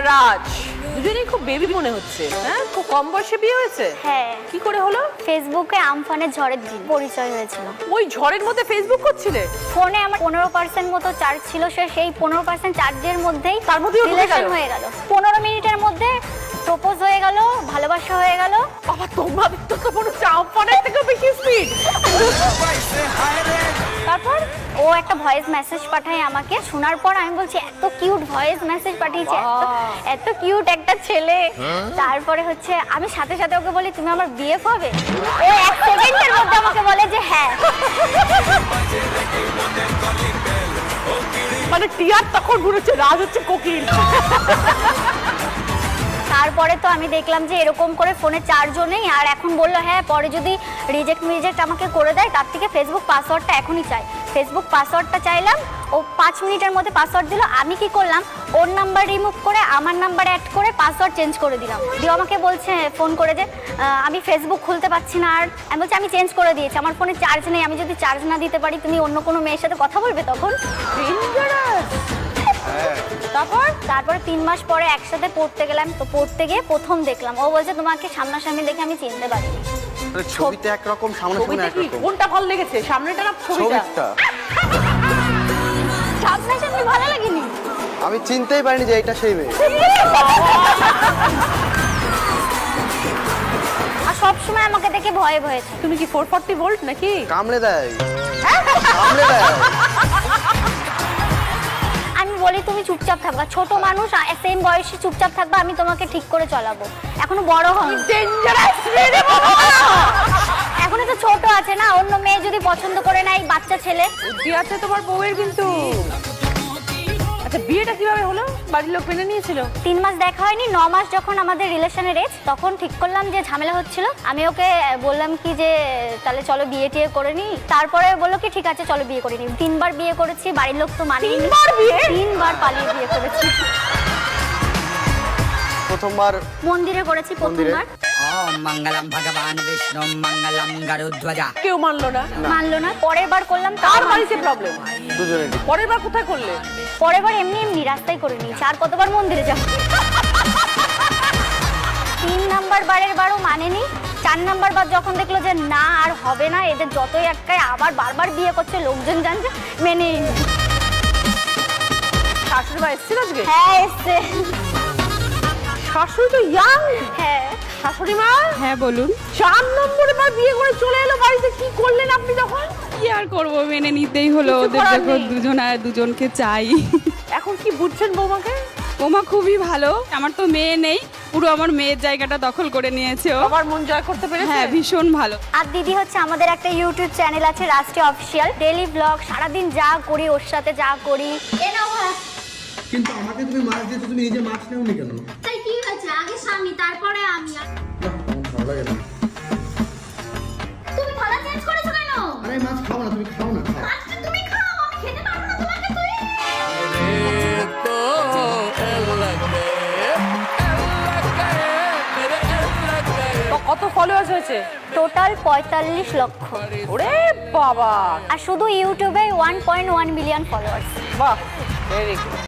রাজ দুজনেই খুব বেবি মনে হচ্ছে হ্যাঁ? খুব কম বয়সে বিয়ে হয়েছে? হ্যাঁ। কি করে হলো? ফেসবুকে আমফানের ঝড়ের দিন পরিচয় হয়েছিল। ওই ঝড়ের মধ্যে ফেসবুক করছিলে? ফোনে আমার পনেরো পার্সেন্ট মতো চার্জ ছিল সে সেই পনেরো পার্সেন্ট চার্জের মধ্যেই তার রিলেশন গেল? হয়ে গেল। পনেরো মিনিটের মধ্যে প্রপোজ হয়ে গেল ভালোবাসা হয়ে গেল। বাবা তোমার তো হচ্ছে আমফানের থেকেও বেশি স্পিড ও একটা ভয়েস মেসেজ পাঠায় আমাকে। শোনার পর আমি বলছি এত কিউট ভয়েস মেসেজ পাঠিয়েছে এত এত কিউট একটা ছেলে। তারপরে হচ্ছে আমি সাথে সাথে ওকে বলি তুমি আমার বিয়ে হবে ও এক সেকেন্ডের মধ্যে আমাকে বলে যে হ্যাঁ। মানে টিয়ার তখন ঘুরেছে রাজ হচ্ছে কোকিল। তারপরে তো আমি দেখলাম যে এরকম করে ফোনে চারজন নেই আর এখন বলল হ্যাঁ পরে যদি রিজেক্ট মিজেক্ট আমাকে করে দেয় তার থেকে ফেসবুক পাসওয়ার্ডটা এখনই চাই। ফেসবুক পাসওয়ার্ডটা চাইলাম ও পাঁচ মিনিটের মধ্যে পাসওয়ার্ড দিল। আমি কি করলাম? ওর নাম্বার রিমুভ করে আমার নাম্বার অ্যাড করে পাসওয়ার্ড চেঞ্জ করে দিলাম। দিয়ে আমাকে বলছে ফোন করে যে আমি ফেসবুক খুলতে পারছি না আর আমি বলছি আমি চেঞ্জ করে দিয়েছি। আমার ফোনে চার্জ নেই। আমি যদি চার্জ না দিতে পারি তুমি অন্য কোনো মেয়ের সাথে কথা বলবে তখন? ডেঞ্জারাস তারপর তারপরে তিন মাস পরে একসাথে পড়তে গেলাম। তো পড়তে গিয়ে প্রথম দেখলাম। ও বলছে তোমাকে সামনাসামনি দেখে আমি চিনতে পারিনি। ছবিতে একরকম সামনে সামনে একরকম। কোনটা ভালো লেগেছে? সামনেটা না ছবিটা? সামনে সামনে ভালো লাগেনি? আমি চিনতেই পারিনি যে এটা সেই মেয়ে। আর সবসময় আমাকে দেখে ভয়ে ভয়ে। তুমি কি ফোর ফোর্টি ভোল্ট নাকি? কামড়ে দেয়। কামড়ে দেয়। বলি তুমি চুপচাপ থাকবা। ছোট মানুষ সেম বয়সে চুপচাপ থাকবা আমি তোমাকে ঠিক করে চলাবো। এখনও বড় হন ডেঞ্জারাস এখনও তো ছোট আছে না অন্য মেয়ে যদি পছন্দ করে নেয় বাচ্চা ছেলে। বুদ্ধি আছে তোমার বউয়ের কিন্তু। আচ্ছা বিয়েটা কীভাবে হলো? বাড়ির লোক মেনে নিয়েছিল? তিন মাস দেখা হয়নি ন মাস যখন আমাদের রিলেশনের এজ তখন ঠিক করলাম যে ঝামেলা হচ্ছিল। আমি ওকে বললাম কি যে তাহলে চলো বিয়ে টিয়ে করে নি। তারপরে বলল কি ঠিক আছে চলো বিয়ে করে নি। তিনবার বিয়ে করেছি বাড়ির লোক তো মানেনি। তিনবার বিয়ে? তিনবার পালিয়ে বিয়ে করেছি। প্রথমবার? মন্দিরে করেছি প্রথমবার। মঙ্গলম ভগবান বিষ্ণু মঙ্গলম গরুধ্বজা কেউ মানলো না। মানলো না। পরের বার করলাম তার বাড়িতে প্রবলেম পরের বার কোথায় করলে? পরের বার এমনি এমনি রাস্তায় করে নিয়েছে। আর কতবার মন্দিরে তিন নাম্বার বারের বারও মানেনি। চার নাম্বার বার যখন দেখল যে না আর হবে না এদের যতই একটাই আবার বারবার বিয়ে করছে লোকজন জানছে মেনে শাশুড়ি বা এসছিল হ্যাঁ এসছে। শাশুড়ি তো ইয়াং হ্যাঁ। শাশুড়ি মা? হ্যাঁ বলুন। চার নম্বরে বার বিয়ে করে চলে এলো বাড়িতে কি করলেন আপনি তখন? কি আর করব মেনে নিতেই হলো। কিছু ওদের করার দেখো নেই। দুজন আর দুজনকে চাই। এখন কি বুঝছেন বৌমাকে? ওমা খুবই ভালো। আমার তো মেয়ে নেই পুরো আমার মেয়ের জায়গাটা দখল করে নিয়েছে ও। বাবার মন জয় করতে পেরেছে? হ্যাঁ ভীষণ ভালো। আর দিদি হচ্ছে আমাদের একটা ইউটিউব চ্যানেল আছে রাষ্ট্রীয় অফিসিয়াল। ডেলি ব্লগ সারাদিন যা করি ওর সাথে যা করি। কিন্তু আমাকে তুমি মাছ দিয়েছ তুমি নিজে মাছ নেওনি কেন? তাই স্বামী তারপরে আমি। বাহ, ভালো লাগে না তুমি থালা চেঞ্জ করেছ কেন? আরে মাছ খাও না তুমি খাও না খাও। আজকে তুমি খাও আমি খেতে পারব না তোমাকে তুই কত ফলোয়ার্স হয়েছে? টোটাল পঁয়তাল্লিশ লক্ষ। ওরে বাবা! আর শুধু ইউটিউবে one point one million followers বাহ ভেরি গুড